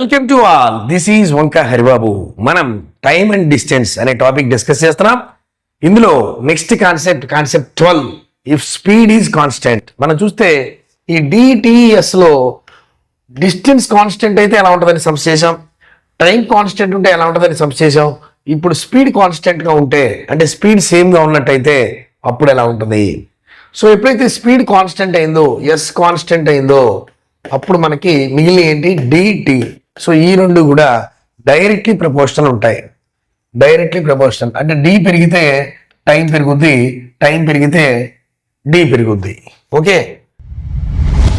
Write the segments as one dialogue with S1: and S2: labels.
S1: Welcome to all this is Vanka Haribabu మనం time and distance అనే topic discuss చేస్తున్నాం. ఇందులో next concept concept twelve if speed is constant మనం చూస్తే ఈ డిటిఎస్లో డిస్టెన్స్ కాన్స్టెంట్ అయితే ఎలా ఉంటుందని సమస్య చేసాం టైం కాన్స్టెంట్ ఉంటే ఎలా ఉంటుందని సమస్య చేసాం ఇప్పుడు స్పీడ్ కాన్స్టెంట్గా ఉంటే అంటే స్పీడ్ సేమ్గా ఉన్నట్టయితే అప్పుడు ఎలా ఉంటుంది? సో ఎప్పుడైతే స్పీడ్ కాన్స్టెంట్ అయిందో ఎస్ కాన్స్టెంట్ అయిందో అప్పుడు మనకి మిగిలిన ఏంటి? డిటి సో ఈ రెండు కూడా డైరెక్ట్లీ ప్రపోర్షనల్ ఉంటాయి. డైరెక్ట్లీ ప్రపోర్షనల్ అంటే డి పెరిగితే టైం పెరుగుద్ది టైం పెరిగితే డి పెరుగుద్ది. Okay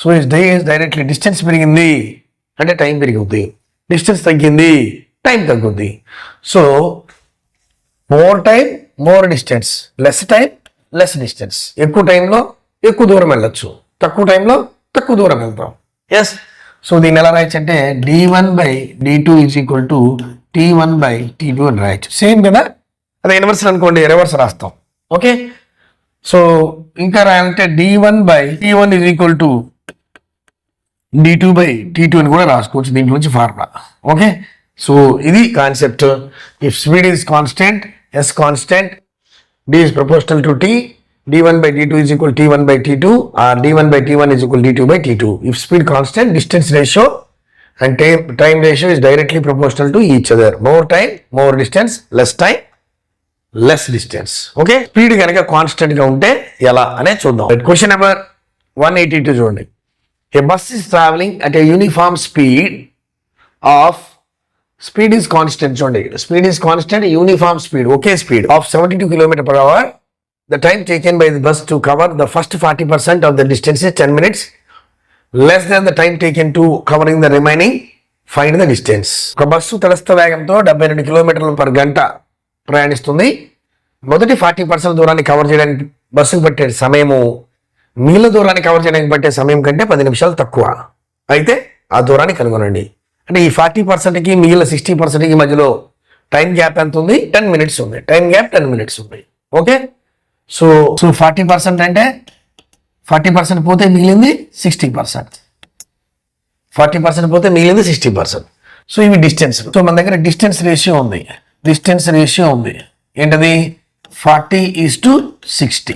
S1: So is D directly distance పెరిగింది. అంటే టైం పెరిగింది. డిస్టెన్స్ తగ్గింది. టైం తగ్గుద్ది. So more time more distance less time less distance ఎక్కువ టైంలో ఎక్కువ దూరం వెళ్ళొచ్చు. తక్కువ టైంలో తక్కువ దూరం వెళ్తాం. ఎస్ సో దీన్ని ఎలా రాయొచ్చు అంటే D one by D two is equal to T one by T two అని రాయొచ్చు. సేమ్ కదా? అదే ఇన్వర్స్ అనుకోండి రివర్స్ రాస్తాం. ఓకే సో ఇంకా రాయాలంటే D one by T one is equal to D two by T two అని కూడా రాసుకోవచ్చు దీంట్లో నుంచి ఫార్ములా. ఓకే? సో ఇది concept. If speed is constant S constant D is proportional to T D one by D two is equal T one by T two or D one by T one is equal D two by T two if speed constant distance ratio and time time ratio is directly proportional to each other more time more distance less time less distance okay speed కనుక కాన్స్టెంట్గా ఉంటే ఎలా? అనే చూద్దాం. Question number one eighty two చూడండి. A bus is traveling at a uniform speed of speed is constant చూడండి speed is constant uniform speed okay speed of 72 km per hour the time taken by the bus to cover the first 40% of the distance is 10 minutes less than the time taken to covering the remaining find the distance ఒక bus తలస్థ వేగంతో డెబ్బై రెండు కిలోమీటర్ల per గంట ప్రయాణిస్తుంది మొదటి forty percent దూరాన్ని కవర్ చేయడానికి బస్సుకు పట్టే సమయము మిగిలిన దూరాన్ని కవర్ చేయడానికి పట్టే సమయం కంటే పది నిమిషాలు తక్కువ. అయితే ఆ దూరాన్ని కనుగొనండి. అంటే ఈ ఫార్టీ పర్సెంట్కి మిగిలిన సిక్స్టీ పర్సెంట్కి మధ్యలో టైం గ్యాప్ ఎంత ఉంది? టెన్ మినిట్స్ ఉంది. టైం గ్యాప్ టెన్ మినిట్స్ ఉంది. Okay so so forty percent అంటే ఫార్టీ పర్సెంట్ పోతే మిగిలింది సిక్స్టీ పర్సెంట్ ఫార్టీ పర్సెంట్ పోతే మిగిలింది సిక్స్టీ పర్సెంట్ సో ఇవి డిస్టెన్స్ సో మన దగ్గర డిస్టెన్స్ రేషియో ఉంది. డిస్టెన్స్ రేషియో ఉంది. ఏంటది? Forty is to sixty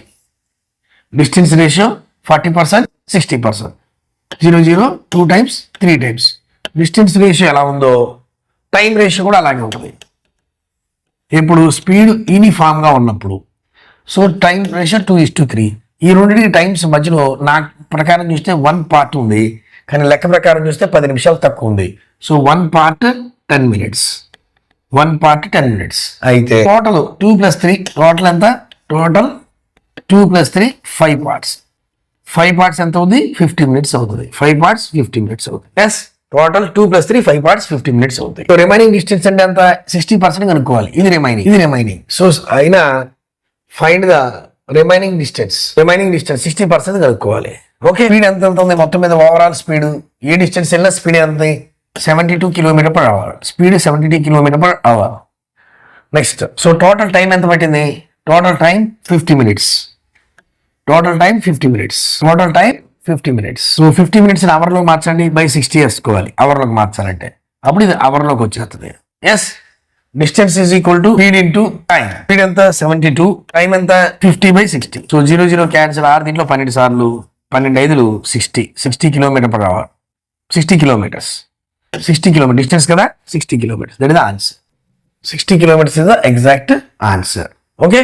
S1: distance ratio forty percent sixty percent zero zero two times three times distance ratio ఎలా ఉందో టైం రేషియో కూడా అలాగే ఉంటుంది. ఇప్పుడు స్పీడ్ యూనిఫామ్గా ఉన్నప్పుడు so time ratio two is to three ఈ రెండింటికి టైమ్స్ మధ్యలో నా ప్రకారం చూస్తే వన్ పార్ట్ ఉంది కానీ లెక్క ప్రకారం చూస్తే పది నిమిషాలు తక్కువ ఉంది. So one part ten minutes one part ten minutes అయితే total two plus three total ఎంత? Total two plus three five parts five parts ఎంత అవుతుంది ఫిఫ్టీ మినిట్స్ అవుతుంది ఫైవ్ పార్ట్స్ ఫిఫ్టీ మినిట్స్ అవుతుంది yes total two plus three five parts fifty minutes అవుతాయి so remaining distance అంటే ఎంత? Sixty percent కనుక్కోవాలి. ఇది రిమైనింగ్ ఇది రిమైనింగ్ సో అయినా find the remaining distance remaining distance sixty percent కనుక్కోవాలి. ఓకే స్పీడ్ ఎంత వెళ్తుంది? మొత్తం మీద ఓవరాల్ స్పీడ్ ఏ డిస్టెన్స్ వెళ్ళినా స్పీడ్ ఎంత seventy two kilometre per hour speed seventy two kilometre per hour next so total time ఎంత పట్టింది? Total time fifty minutes total time fifty minutes total time fifty minutes so fifty minutes అవర్లో మార్చండి by sixty వేసుకోవాలి. అవర్లోకి మార్చాలంటే. అప్పుడు ఇది అవర్లోకి వచ్చేస్తుంది. Yes distance is equal to speed into time speed ఎంత? సెవెంటీ టూ టైం ఎంత? Fifty by sixty so zero zero cancel ఆరు దీంట్లో పన్నెండు సార్లు. పన్నెండు ఐదులు sixty sixty kilometre per hour sixty kilometres sixty kilometre distance కదా? Sixty kilometres that is answer sixty kilometres is the exact answer okay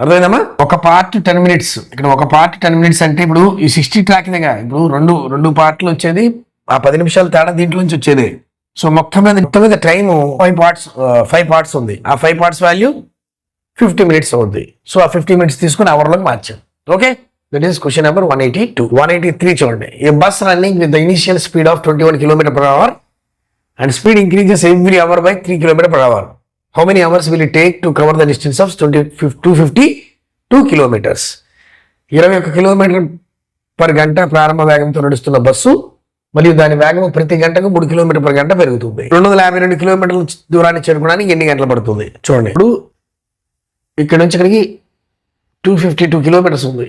S1: అర్థమైందమ్మా? ఒక పార్ట్ టెన్ మినిట్స్ ఇక్కడ ఒక పార్ట్ టెన్ మినిట్స్ అంటే ఇప్పుడు ఈ సిక్స్టీ ట్రాక్ దగ్గర ఇప్పుడు రెండు రెండు పార్ట్లు వచ్చేది ఆ పది నిమిషాల తేడా దీంట్లో నుంచి వచ్చేది. సో మొత్తం మీద మొత్తం మీద time five parts five parts ఉంది. ఆ five parts value fifty minutes అవుద్ది. సో ఆ ఫిఫ్టీ మినిట్స్ తీసుకుని అవర్లోకి మార్చాం. Okay that is question number one eighty two one eighty three చూడండి. A bus running with the initial speed of twenty one kilometre per hour and speed increases every hour by three kilometre per hour how many hours will take to cover the distance of twenty two fifty two kilometres ఇరవై ఒక్క kilometre per గంట ప్రారంభ వేగంతో నడుస్తున్న bus మరియు దాని వేగం ప్రతి గంటకు మూడు కిలోమీటర్ పర్ గంట పెరుగుతుంది. రెండు వందల యాభై రెండు కిలోమీటర్ల దూరాన్ని చేరుకోవడానికి ఎన్ని గంటలు పడుతుంది? చూడండి. ఇప్పుడు ఇక్కడ నుంచి ఇక్కడికి టూ ఫిఫ్టీ టూ కిలోమీటర్స్ ఉంది.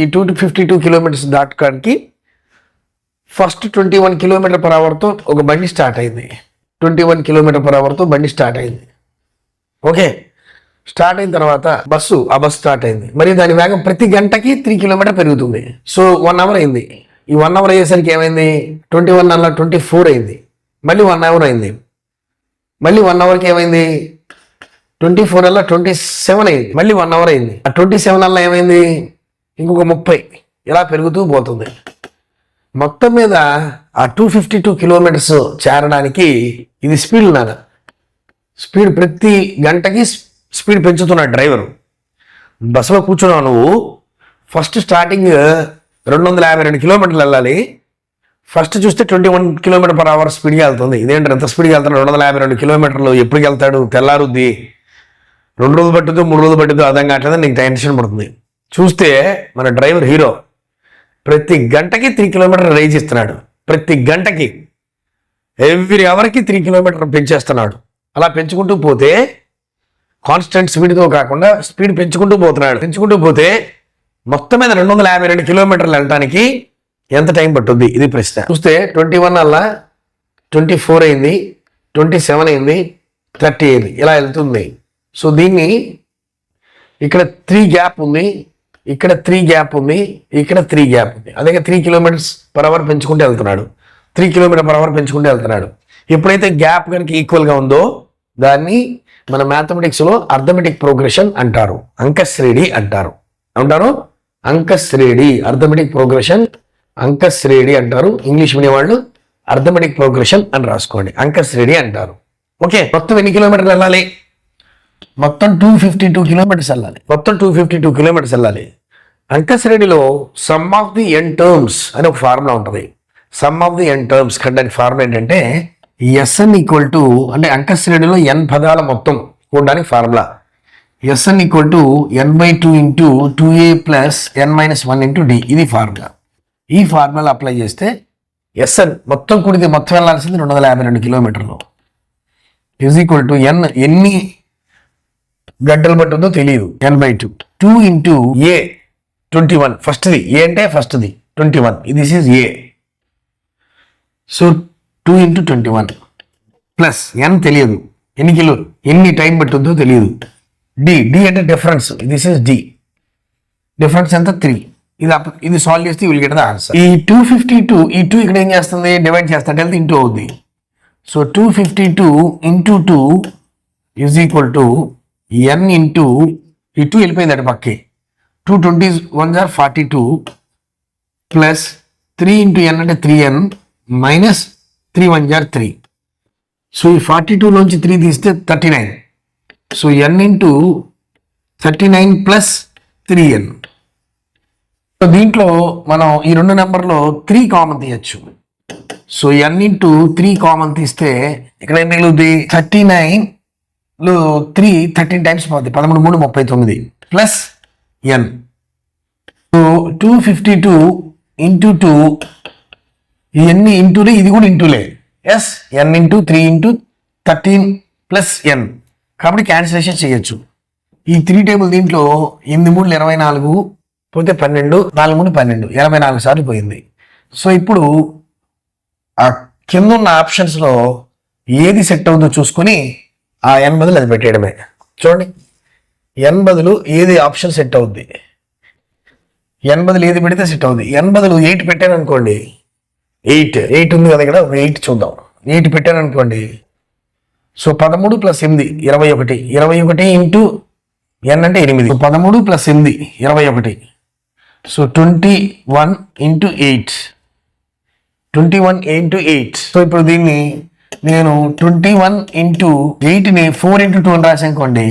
S1: ఈ టూ ఫిఫ్టీ టూ కిలోమీటర్స్ దాటడానికి first twenty one kilometre per అవర్తో ఒక బండి స్టార్ట్ అయింది. ట్వంటీ వన్ కిలోమీటర్ పర్ అవర్తో బండి స్టార్ట్ అయింది. ఓకే. స్టార్ట్ అయిన తర్వాత బస్సు ఆ బస్సు స్టార్ట్ అయింది. మరి దాని వేగం ప్రతి గంటకి త్రీ కిలోమీటర్ పెరుగుతుంది. సో వన్ అవర్ అయింది. ఈ వన్ అవర్ అయ్యేసరికి ఏమైంది? ట్వంటీ వన్ అలా ట్వంటీ ఫోర్ అయింది. మళ్ళీ వన్ అవర్ అయింది. మళ్ళీ వన్ అవర్కి ఏమైంది? ట్వంటీ ఫోర్ అలా ట్వంటీ సెవెన్ అయింది. మళ్ళీ వన్ అవర్ అయింది. ఆ ట్వంటీ సెవెన్ అలా ఏమైంది? ఇంకొక ముప్పై. ఇలా పెరుగుతూ పోతుంది. మొత్తం మీద ఆ టూ ఫిఫ్టీ టూ కిలోమీటర్స్ చేరడానికి ఇది స్పీడ్ నాన్న. స్పీడ్ ప్రతి గంటకి స్పీడ్ పెంచుతున్నాడు డ్రైవరు. బస్సులో కూర్చున్నావు నువ్వు. ఫస్ట్ స్టార్టింగ్ రెండు వందల యాభై రెండు కిలోమీటర్లు వెళ్ళాలి. ఫస్ట్ చూస్తే twenty one kilometre per hour స్పీడ్గా వెళ్తుంది. ఇదేంటి ఎంత స్పీడ్గా వెళ్తాడు రెండు వందల యాభై రెండు కిలోమీటర్లు ఎప్పటికి వెళ్తాడు తెల్లారుద్ది. రెండు రోజులు పట్టుద్దు మూడు రోజులు పట్టుద్దు అర్థం కావట్లేదు నీకు టెన్షన్ పడుతుంది. చూస్తే మన డ్రైవర్ హీరో ప్రతి గంటకి త్రీ కిలోమీటర్ రైజ్ ఇస్తున్నాడు ప్రతి గంటకి ఎవ్రీ అవర్కి త్రీ కిలోమీటర్ పెంచేస్తున్నాడు. అలా పెంచుకుంటూ పోతే కాన్స్టెంట్ స్పీడ్తో కాకుండా స్పీడ్ పెంచుకుంటూ పోతున్నాడు. పెంచుకుంటూ పోతే మొత్తం మీద రెండు వందల యాభై రెండు కిలోమీటర్లు వెళ్ళడానికి ఎంత టైం పట్టుద్ది? ఇది ప్రశ్న. చూస్తే ట్వంటీ వన్ అలా ట్వంటీ ఫోర్ అయింది ట్వంటీ సెవెన్ అయింది థర్టీ అయింది. ఇలా వెళ్తుంది. సో దీన్ని ఇక్కడ త్రీ గ్యాప్ ఉంది ఇక్కడ త్రీ గ్యాప్ ఉంది ఇక్కడ త్రీ గ్యాప్ ఉంది. అదే త్రీ కిలోమీటర్స్ పర్ అవర్ పెంచుకుంటూ వెళ్తున్నాడు. త్రీ కిలోమీటర్ పర్ అవర్ పెంచుకుంటూ వెళ్తున్నాడు. ఎప్పుడైతే గ్యాప్ కనుక ఈక్వల్గా ఉందో దాన్ని మన మ్యాథమెటిక్స్లో అర్థమెటిక్ ప్రోగ్రెషన్ అంటారు. అంకశ్రేణి అంటారు. అంటారు అంకశ్రేణి అర్థమెటిక్ ప్రోగ్రెషన్ అంకశ్రేణి అంటారు. ఇంగ్లీష్ మీడియం వాళ్ళు అర్థమెటిక్ ప్రోగ్రెషన్ అని రాసుకోండి. అంకశ్రేణి అంటారు. ఓకే? మొత్తం ఎన్ని కిలోమీటర్లు వెళ్ళాలి? మొత్తం టూ ఫిఫ్టీ టూ కిలోమీటర్స్ వెళ్ళాలి. మొత్తం టూ ఫిఫ్టీ టూ కిలోమీటర్స్ వెళ్ళాలి. అంకశ్రేణిలో sum of the N terms అని ఒక ఫార్ములా ఉంటుంది. Sum of the N terms కంటే ఫార్ములా ఏంటంటే ఎస్ఎన్ ఈక్వల్ టు అంటే అంకశ్రేణిలో ఎన్ పదాల మొత్తం కూడడానికి formula. SN equal to N by two into two A plus N minus one into D ఇది ఫార్ములా. ఈ ఫార్ములా అప్లై చేస్తే ఎస్ఎన్ మొత్తం కూడితే మొత్తం వెళ్ళాల్సింది రెండు వందల యాభై రెండు కిలోమీటర్లు. ఈజ్ ఈక్వల్ టు ఎన్ ఎన్ని గంటలు పట్టుందో తెలియదు n by two two into a twenty one ఫస్ట్ది ఏ అంటే ఫస్ట్ది twenty one this is a so two into twenty one. Plus n తెలియదు. ఎన్ని కిలో ఎన్ని టైం పట్టుందో తెలియదు. డి డి అంటే difference this is d difference ఎంత? త్రీ ఇది ఇది సాల్వ్ చేస్తే విల్ గెట్ ద ఆన్సర్ ఈ టూ ఫిఫ్టీ టూ ఈ టూ ఇక్కడ ఏం చేస్తుంది? డివైడ్ చేస్తాడు వెళ్తే ఇంటూ అవుద్ది. So two fifty two into two is equal to n into ఈ టూ వెళ్ళిపోయింది అటు పక్కే. Two twenty one jar forty two plus three into n అంటే three n minus three one jar three. So ఈ forty టూలోంచి three తీస్తే thirty nine. So n into thirty nine plus three n. So దీంట్లో మనం ఈ రెండు నెంబర్లో three common తీయచ్చు. So n into three common తీస్తే ఇక్కడ ఏం మిగులుద్ది థర్టీ నైన్లో త్రీ థర్టీన్ టైమ్స్ పోతుంది పదమూడు మూడు ముప్పై తొమ్మిది plus N. So two fifty two into two ఇవన్నీ ఇంటూలే ఇది కూడా ఇంటూలే S N into three into thirteen plus N కాబట్టి క్యాన్సిలేషన్ చేయొచ్చు. ఈ త్రీ టేబుల్ దీంట్లో ఎనిమిది మూడు ఇరవై నాలుగు పోతే పన్నెండు నాలుగు మూడు పన్నెండు ఎనభై నాలుగు సార్లు పోయింది. సో ఇప్పుడు ఆ కింద ఉన్న ఆప్షన్స్లో ఏది సెట్ అవుతుందో చూసుకొని ఆ ఎన్ బదులు అది పెట్టేయడమే. చూడండి. ఎన్ బదులు ఏది ఆప్షన్ సెట్ అవుద్ది? ఎన్ బదులు ఏది పెడితే సెట్ అవుద్ది? ఎన్ బదులు ఎయిట్ పెట్టాను అనుకోండి ఎయిట్. ఎయిట్ ఉంది కదా ఇక్కడ ఎయిట్ చూద్దాం. ఎయిట్ పెట్టాను అనుకోండి సో పదమూడు ప్లస్ ఎనిమిది ఇరవై ఒకటి. ఇరవై ఒకటి ఇంటూ ఎన్ అంటే ఎనిమిది. పదమూడు ప్లస్ ఎనిమిది ఇరవై ఒకటి. So twenty one into eight. Twenty one into eight. So ఇప్పుడు దీన్ని నేను ట్వంటీ వన్ ఇంటూ ఎయిట్ని ఫోర్ ఇంటూ టూ అని రాసానుకోండి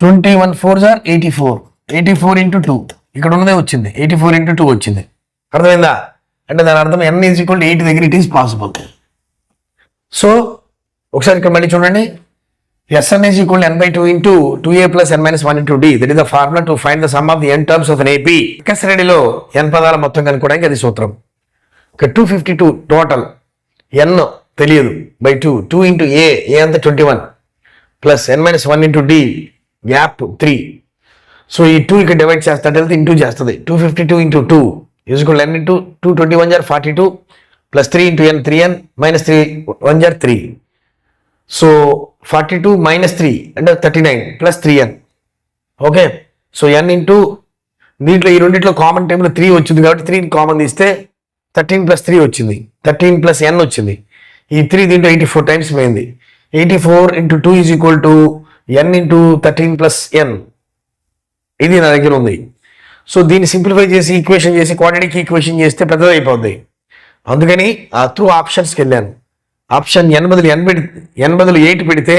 S1: twenty one four jar eighty four. Eighty four into two. ఇక్కడ ఉన్నదే వచ్చింది. ఎయిటీ ఫోర్ ఇంటూ టూ వచ్చింది. అర్థమైందా? అంటే దాని అర్థం ఎన్ ఈజ్ ఈక్వల్ ఎయిట్ దగ్గర ఇట్ ఈస్ పాసిబుల్ సో ఒకసారి ఇక్కడ మళ్ళీ చూడండి. SN is equal N by two into two A plus N minus one into D that is the formula to find the sum of the N terms of N AP శ్రేణిలో ఎన్ పదాల మొత్తం కనుక్కోవడానికి అది సూత్రం. ఇక two fifty two total N తెలియదు. By two two into A A అంతా twenty one plus n minus one into d gap three so ఈ టూ ఇక్కడ డివైడ్ చేస్తా వెళ్తే ఇంటూ చేస్తుంది. Two fifty two into two equal n into two twenty one jar forty two plus three into n three n minus three one jar three. So forty two minus three అంటే thirty nine plus three n. Okay? So n into దీంట్లో ఈ రెండింటిలో common టైంలో three వచ్చింది కాబట్టి three common తీస్తే thirteen plus three వచ్చింది. Thirteen plus ఎన్ వచ్చింది. ఈ త్రీ దీంట్లో ఎయిటీ ఫోర్ టైమ్స్ పోయింది. Eighty four into two is equal to n into thirteen plus n. ఇది నా దగ్గర ఉంది. సో దీన్ని సింప్లిఫై చేసి ఈక్వేషన్ చేసి క్వాంటిటీకి ఈక్వేషన్ చేస్తే పెద్దదైపోద్ది. అందుకని ఆ త్రూ ఆప్షన్స్కి వెళ్ళాను ఆప్షన్ ఎన్ బదులు ఎన్ పెడి ఎన్ బదులు ఎయిట్ పెడితే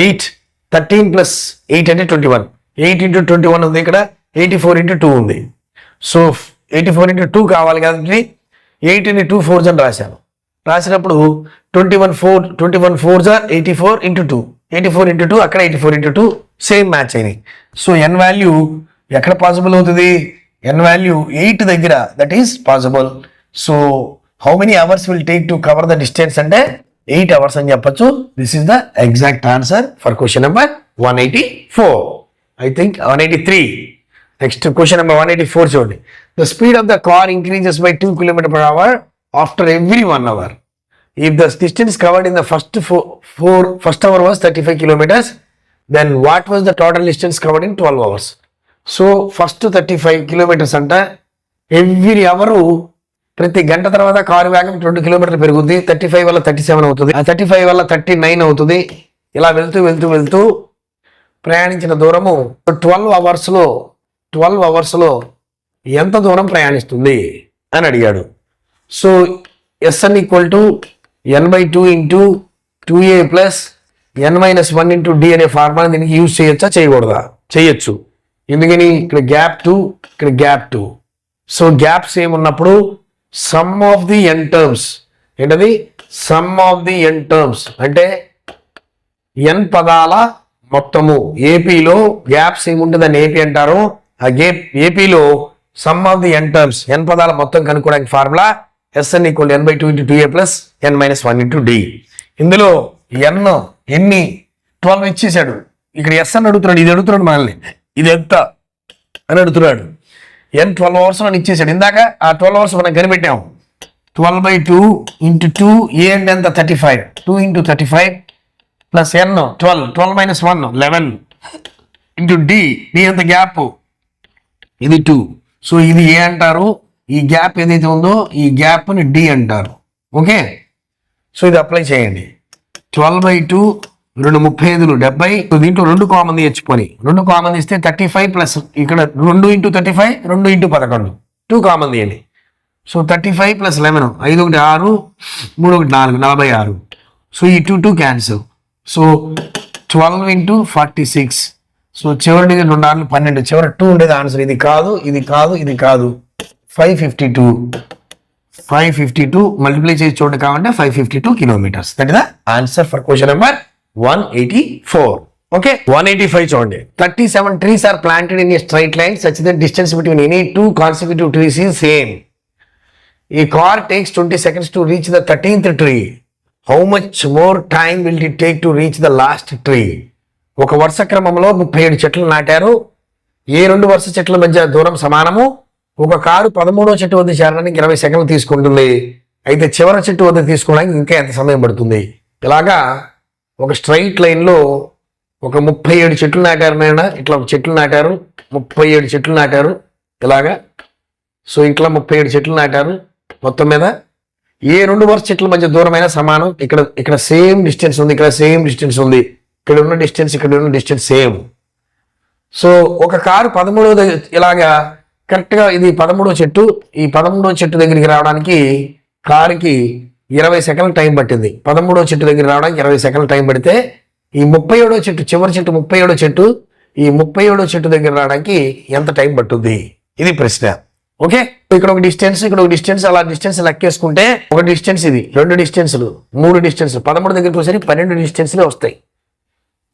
S1: ఎయిట్ థర్టీన్ ప్లస్ ఎయిట్ అంటే twenty one. Eight into twenty one ఉంది ఇక్కడ ఎయిటీ ఫోర్ ఇంటూ టూ ఉంది. So eighty four into two కావాలి కాబట్టి ఎయిట్ ఇంటూ టూ ఫోర్స్ అని రాశాను. రాసినప్పుడు twenty one four twenty one four జా eighty four into two. Eighty four into two అక్కడ eighty four into two same match అయినాయి. So ఎన్ value ఎక్కడ possible అవుతుంది? ఎన్ వాల్యూ ఎయిట్ దగ్గర. That is possible so how many hours will take to cover the distance అంటే eight hours అని చెప్పొచ్చు. This is the exact answer for question number one eighty four I think one eighty three next question number one eighty four చూడండి. The speed of the car increases by two kilometer per hour after every one hour if the distance in in the first four, four first hour was 35 kilometers then what was the total distance covered in 12 hours? So first thirty five kilometers అంట. Every hour ప్రతి గంట తర్వాత car వేగం రెండు కిలోమీటర్లు పెరుగుద్ది. Thirty five వల్ల thirty seven అవుతుంది. ఆ థర్టీ ఫైవ్ వల్ల థర్టీ నైన్ అవుతుంది. ఇలా వెళ్తూ వెళ్తూ వెళ్తూ ప్రయాణించిన దూరము ట్వెల్వ్ అవర్స్లో ట్వెల్వ్ అవర్స్లో ఎంత దూరం ప్రయాణిస్తుంది అని అడిగాడు. So s n equal to n by two into two a plus n minus one into d అనే ఫార్ములా దీనికి యూజ్ చేయొచ్చా? చేయకూడదా? చేయొచ్చు. ఎందుకని ఇక్కడ గ్యాప్ టూ ఇక్కడ gap two. So gaps ఏమున్నప్పుడు? Sum of the n terms. ఏంటది? Sum of the n terms. అంటే ఎన్ పదాల మొత్తము. ఏపీలో గ్యాప్స్ ఏముంటుందని ఏపీ అంటారు? ఆ గేప్ ఏపీలో sum of the n terms. N పదాల మొత్తం కనుక్కోవడానికి formula s n equal n by two into two a plus n minus one into d. ఇందులో ఎన్ ఎన్ని? ట్వెల్వ్ ఇచ్చేసాడు ఇక్కడ ఎస్ఎన్ అడుగుతున్నాడు ఇది అడుగుతున్నాడు మనల్ని. ఇది ఎంత అని అడుగుతున్నాడు. ఎన్ ట్వెల్వ్ అవర్స్ అని ఇచ్చేసాడు ఇందాక ఆ ట్వెల్వ్ అవర్స్ మనం కనిపెట్టాము twelve by two into two a and ఎంత thirty five two into thirty five plus n twelve twelve minus one eleven into d d ఎంత గ్యాప్ ఇది టూ సో ఇది ఏ అంటారు. ఈ గ్యాప్ ఏదైతే ఉందో ఈ గ్యాప్ని డి అంటారు. ఓకే సో ఇది అప్లై చేయండి. ట్వెల్వ్ బై టూ రెండు ముప్పై ఐదులు డెబ్బై దీంట్లో రెండు కామన్ తెచ్చుకొని. రెండు కామన్ ఇస్తే థర్టీ ఫైవ్ ప్లస్ ఇక్కడ రెండు ఇంటూ థర్టీ ఫైవ్ రెండు ఇంటూ పదకొండు. టూ కామన్ తీయండి. So thirty five plus eleven ఐదు ఒకటి ఆరు మూడు ఒకటి నాలుగు నలభై ఆరు. సో ఈ two two cancel. So twelve into forty six. So చివరి రెండు నాలుగు పన్నెండు చివరి టూ ఉండేది ఆన్సర్. ఇది కాదు ఇది కాదు ఇది కాదు. Five fifty two. Five fifty two multiply చేసి చూడండి కావాలంటే five fifty two kilometers. That is the answer for question number one eighty four. Okay? One eighty five చూడండి. Thirty seven trees are planted in a straight line such the distance between any two consecutive trees is same ఈ car takes twenty seconds to reach the thirteenth tree how much more time will it take to reach the last tree ఒక వరుస క్రమంలో ముప్పై ఏడు చెట్లు నాటారు. ఏ రెండు వరుస చెట్ల మధ్య దూరం సమానము? ఒక కారు పదమూడో చెట్టు వద్ద చేరడానికి ఇరవై సెకండ్లు తీసుకుంటుంది. అయితే చివరి చెట్టు వద్ద తీసుకోవడానికి ఇంకా ఎంత సమయం పడుతుంది? ఇలాగా ఒక స్ట్రైట్ లైన్లో ఒక ముప్పై ఏడు చెట్లు నాటారు నాయన ఇట్లా చెట్లు నాటారు ముప్పై ఏడు చెట్లు నాటారు ఇలాగా. సో ఇట్లా ముప్పై ఏడు చెట్లు నాటారు మొత్తం మీద ఏ రెండు వరుస చెట్ల మధ్య దూరమైన సమానం. ఇక్కడ ఇక్కడ సేమ్ డిస్టెన్స్ ఉంది ఇక్కడ సేమ్ డిస్టెన్స్ ఉంది. ఇక్కడ ఉన్న డిస్టెన్స్ ఇక్కడ ఉన్న డిస్టెన్స్ సేమ్. సో ఒక కారు పదమూడవ దగ్గర ఇలాగా కరెక్ట్గా ఇది పదమూడో చెట్టు. ఈ పదమూడో చెట్టు దగ్గరికి రావడానికి కారుకి ఇరవై సెకండ్ల టైం పట్టింది. పదమూడో చెట్టు దగ్గర రావడానికి ఇరవై సెకండ్ల టైం పడితే ఈ ముప్పై ఏడో చెట్టు చివరి చెట్టు ముప్పై ఏడో చెట్టు ఈ ముప్పై ఏడో చెట్టు దగ్గర రావడానికి ఎంత టైం పట్టుద్ది? ఇది ప్రశ్న. ఓకే? ఇక్కడ ఒక డిస్టెన్స్ ఇక్కడ ఒక డిస్టెన్స్ అలా డిస్టెన్స్ లెక్కేసుకుంటే ఒక డిస్టెన్స్ ఇది. రెండు డిస్టెన్స్లు మూడు డిస్టెన్స్ పదమూడు దగ్గరికి వచ్చేసరికి పన్నెండు డిస్టెన్స్లే వస్తాయి.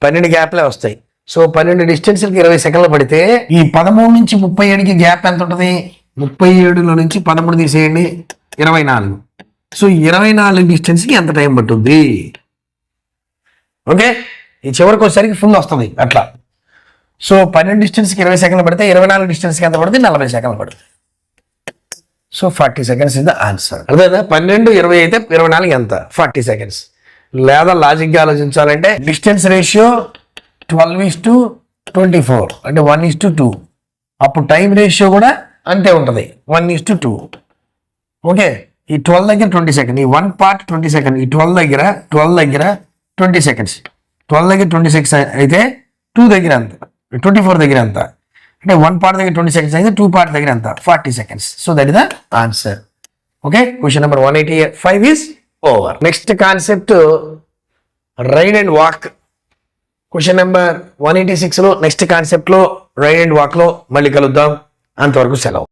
S1: పన్నెండు గ్యాప్లే వస్తాయి. సో పన్నెండు డిస్టెన్స్లకి ఇరవై సెకండ్లు పడితే ఈ పదమూడు నుంచి ముప్పై ఏడుకి గ్యాప్ ఎంత ఉంటుంది? ముప్పై ఏడులో నుంచి పదమూడు తీసేయండి. ఇరవై నాలుగు. సో ఇరవై నాలుగు డిస్టెన్స్కి ఎంత టైం పట్టుద్ది ఓకే ఈ చివరికి వచ్చేసరికి ఫుల్ వస్తుంది అట్లా. సో పన్నెండు డిస్టెన్స్కి ఇరవై సెకండ్లు పడితే ఇరవై నాలుగు డిస్టెన్స్కి ఎంత పడుతుంది? నలభై సెకండ్లు పడుతుంది. So forty seconds is the answer అర్థమైందా? పన్నెండు ఇరవై అయితే ఇరవై నాలుగు ఎంత? ఫార్టీ సెకండ్స్ లేదా లాజిక్గా ఆలోచించాలంటే distance ratio twelve is to twenty four అంటే వన్ ఇస్ టు టూ అప్పుడు టైం రేషియో కూడా అంతే ఉంటుంది. One is to two okay ఈ ట్వెల్వ్ దగ్గర ట్వంటీ సెకండ్ ఈ వన్ పార్ట్ ట్వంటీ సెకండ్ ఈ ట్వెల్వ్ దగ్గర ట్వెల్వ్ దగ్గర ట్వంటీ సెకండ్స్. ట్వెల్వ్ దగ్గర ట్వంటీ సిక్స్ అయితే టూ దగ్గర అంత. ట్వంటీ ఫోర్ దగ్గర అంత. అంటే వన్ పార్ట్ దగ్గర ట్వంటీ సెకండ్స్ అయితే టూ పార్ట్ దగ్గర అంత. Forty seconds. So that is the answer. Okay? Question number one eighty five is over. Next concept ride and walk. Question number one eighty సిక్స్లో next కాన్సెప్ట్లో ride and వాక్లో మళ్ళీ కలుద్దాం. అంతవరకు సెలవు.